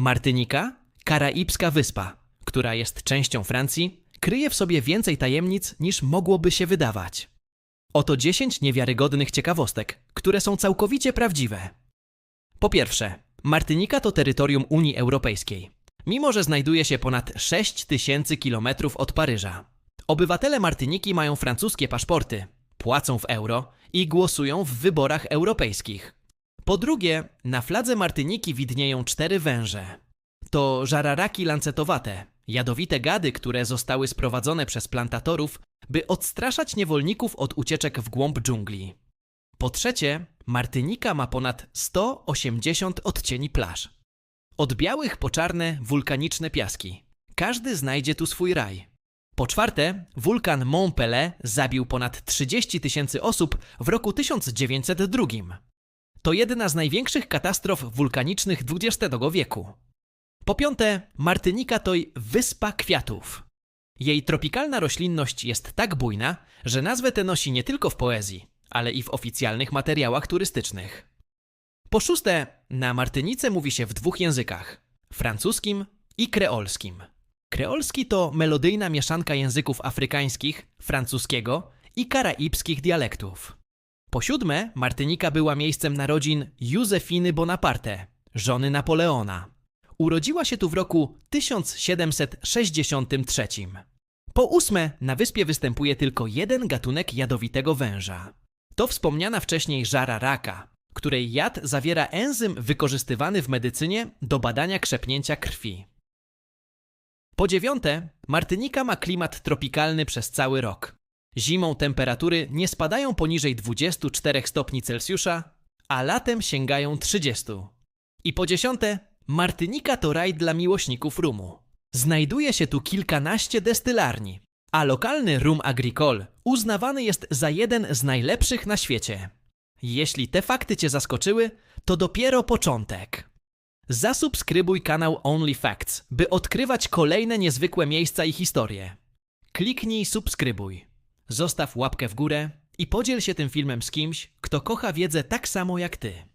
Martynika, karaibska wyspa, która jest częścią Francji, kryje w sobie więcej tajemnic niż mogłoby się wydawać. Oto 10 niewiarygodnych ciekawostek, które są całkowicie prawdziwe. Po pierwsze, Martynika to terytorium Unii Europejskiej, mimo że znajduje się ponad 6 tysięcy kilometrów od Paryża. Obywatele Martyniki mają francuskie paszporty, płacą w euro i głosują w wyborach europejskich. Po drugie, na fladze Martyniki widnieją cztery węże. To żararaki lancetowate, jadowite gady, które zostały sprowadzone przez plantatorów, by odstraszać niewolników od ucieczek w głąb dżungli. Po trzecie, Martynika ma ponad 180 odcieni plaż. Od białych po czarne wulkaniczne piaski. Każdy znajdzie tu swój raj. Po czwarte, wulkan Mont Pelé zabił ponad 30 tysięcy osób w roku 1902. To jedna z największych katastrof wulkanicznych XX wieku. Po piąte, Martynika to wyspa kwiatów. Jej tropikalna roślinność jest tak bujna, że nazwę tę nosi nie tylko w poezji, ale i w oficjalnych materiałach turystycznych. Po szóste, na Martynice mówi się w dwóch językach: francuskim i kreolskim. Kreolski to melodyjna mieszanka języków afrykańskich, francuskiego i karaibskich dialektów. Po siódme, Martynika była miejscem narodzin Józefiny Bonaparte, żony Napoleona. Urodziła się tu w roku 1763. Po ósme, na wyspie występuje tylko jeden gatunek jadowitego węża. To wspomniana wcześniej żara raka, której jad zawiera enzym wykorzystywany w medycynie do badania krzepnięcia krwi. Po dziewiąte, Martynika ma klimat tropikalny przez cały rok. Zimą temperatury nie spadają poniżej 24 stopni Celsjusza, a latem sięgają 30. I po dziesiąte, Martynika to raj dla miłośników rumu. Znajduje się tu kilkanaście destylarni, a lokalny rum agricole uznawany jest za jeden z najlepszych na świecie. Jeśli te fakty Cię zaskoczyły, to dopiero początek. Zasubskrybuj kanał Only Facts, by odkrywać kolejne niezwykłe miejsca i historie. Kliknij subskrybuj, zostaw łapkę w górę i podziel się tym filmem z kimś, kto kocha wiedzę tak samo jak Ty.